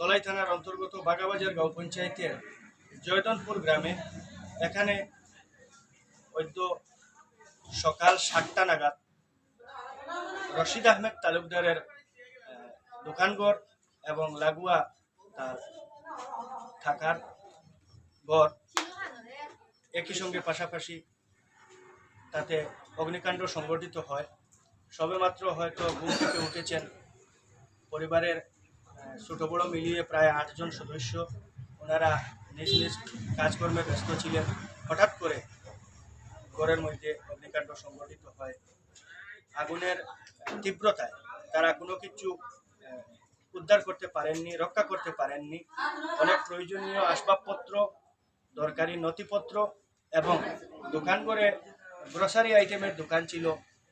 তলাই থানার অন্তর্গত বাগাবাজার গাঁও পঞ্চায়েতের জয়দনপুর গ্রামে এখানে হয়ত সকাল সাতটা নাগাদ রশিদ আহমেদ তালুকদারের দোকানঘর এবং লাগোয়া তার থাকার ঘর একই সঙ্গে পাশাপাশি তাতে অগ্নিকাণ্ড সংঘটিত হয়। সবেমাত্র হয়তো ঘুম থেকে উঠেছেন পরিবারের ছোট বড় মিলিয়ে প্রায় আটজন সদস্য ওনারা নিজ নিজ কাজকর্মে ব্যস্ত ছিলেন। হঠাৎ করে ঘরের মধ্যে অগ্নিকাণ্ড সংঘটিত হয়। আগুনের তীব্রতায় তারা কোনো কিছু উদ্ধার করতে পারেননি, রক্ষা করতে পারেননি। অনেক প্রয়োজনীয় আসবাবপত্র, দরকারি নথিপত্র এবং দোকান করে গ্রসারি আইটেমের দোকান ছিল।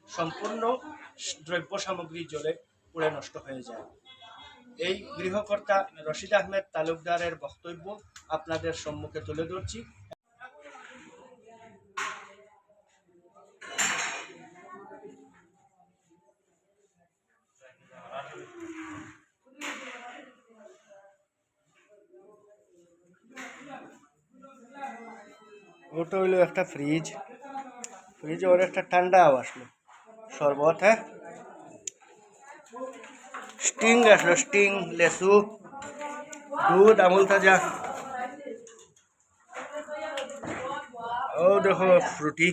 সম্পূর্ণ দ্রব্য সামগ্রী জলে পুড়ে নষ্ট হয়ে যায়। এই গৃহকর্তা রশিদ আহমেদ তালুকদারের বক্তব্য আপনাদের সম্মুখে তুলে ধরছি। ওটা হইল একটা ফ্রিজ ফ্রিজে ওর একটা ঠান্ডাও আসলো শরবত হ্যাঁ? স্টিং আসলো, স্টিং, লেসু, দুধ, আমুল তাজা। ও, দেখো, ফ্রুটি।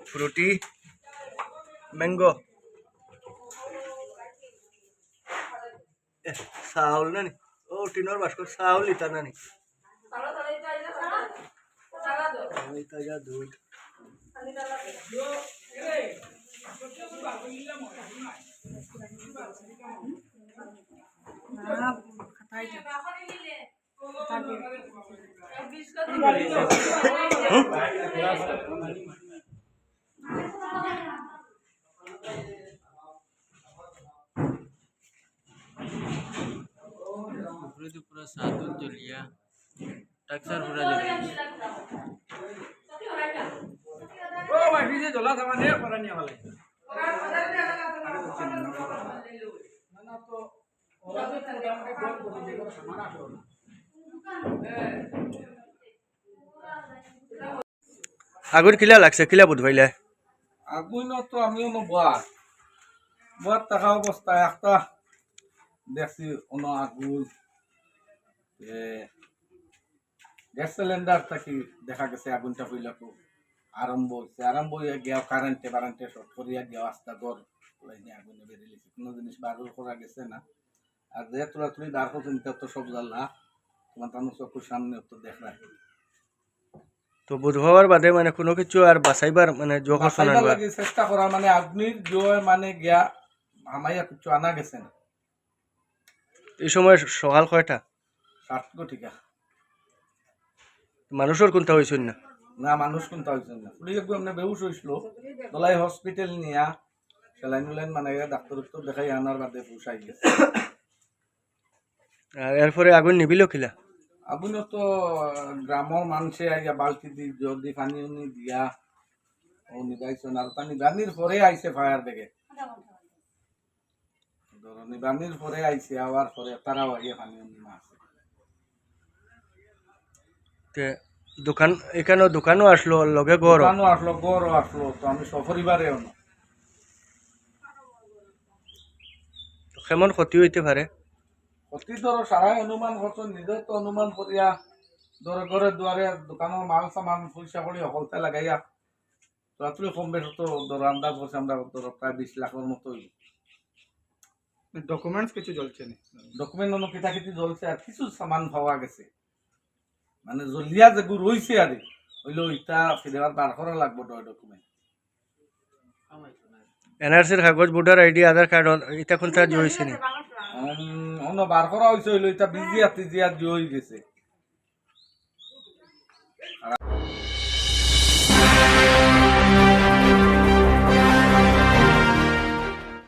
ফ্রুটি, ম্যাঙ্গো। চাউল না নি ও টিনর বাস্কর চাউল ইতা না নি আমুল তাজা দুধ। পুরো সাদুন জ্বলিয়া টাকসার পুরা জ্বলিয়া ও ভাই ফ্রিজে জ্বলা থাকা নিয়ে করা নিয়ে ভালো না না তো ওরা যে মোটামুটি ফোন করে যে কোনো সামান আসলো না আগুন খিলা লাগছে খিলা বুধ ভাইলে আগুন তো আমিও নো বার থাকা অবস্থায় একটা দেখছি অন্য আগুন গ্যাস সিলিন্ডার থাকি দেখা গেছে আগুনটা হইলা তো আরম্ভ হয়েছে আরম্ভ হয়ে গিয়া কারেন্টে বারেন্টে শর্ট করিয়া গিয়া আস্তা ঘর আগুনে বেরিয়ে গেছে কোনো জিনিস বার করা গেছে না। আর যে তোরা তুই বার করছেন তো সব জ্বালা তোমার তানো চকুর সামনে তো দেখা তো বুধবার বাদে মানে কোনো কিছু আর বাঁচাইবার মানে লাগি চেষ্টা করা মানে আগ্নির জয় মানে গিয়া হামাইয়া কিছু আনা গেছে না। এই সময় সকাল কয়টা? ষাট গটিকা মানুষের কোনটা হয়েছিল না? না মানুষ কোনটা হয়েছে না। পুলিশ একদম এমনি বেহুশ হয়েছিল দলাই হসপিটাল নিয়া সেলাইন উলাইন মানে ডাক্তার দেখাই আনার বাদে পুষাই গেছে। আর এরপরে আগুন নিবিল খিলা আগুনও তো গ্রামের মানুষে আইয়া বালতি দি জলদি পানি উনি দিয়া ও নিবাইছেন আর তা নিবানির পরে আইছে ফায়ার ব্রিগেড ধরো নিবানির পরে আইছে আওয়ার পরে তারাও আইয়া পানি উনি মারছে তে দোকান এখানেও দোকানও আসলো লগে ঘর দোকানও আসলো গরও আসলো তো আমি সপরিবারেও না কেমন ক্ষতি হইতে পারে? অতি ধরো সারাই অনুমান করছ নিজে তো অনুমান করিয়া ধরো ঘরে দুয়ারে দোকানের মাল সামান পয়সা করি সকলতে লাগাইয়া রাত্রি কম বেশ তো ধরো আন্দাজ করছে আমরা ধরো প্রায় বিশ লাখের মতোই ডকুমেন্টস কিছু জ্বলছে না? ডকুমেন্ট অন্য কিতা কিতি জ্বলছে আর কিছু সামান পাওয়া গেছে। মানে জ্বলিয়া যেগুলো রয়েছে আর হইলেও ইটা ফিরেবার বার করা লাগবো ডকুমেন্ট এনআরসির কাগজ ভোটার আইডি আধার কার্ড এটা কোনটা জড়িছে নি? অন্য বার করা হয়েছে হইল এটা বিজিয়া তিজিয়া দিয়ে হয়ে গেছে।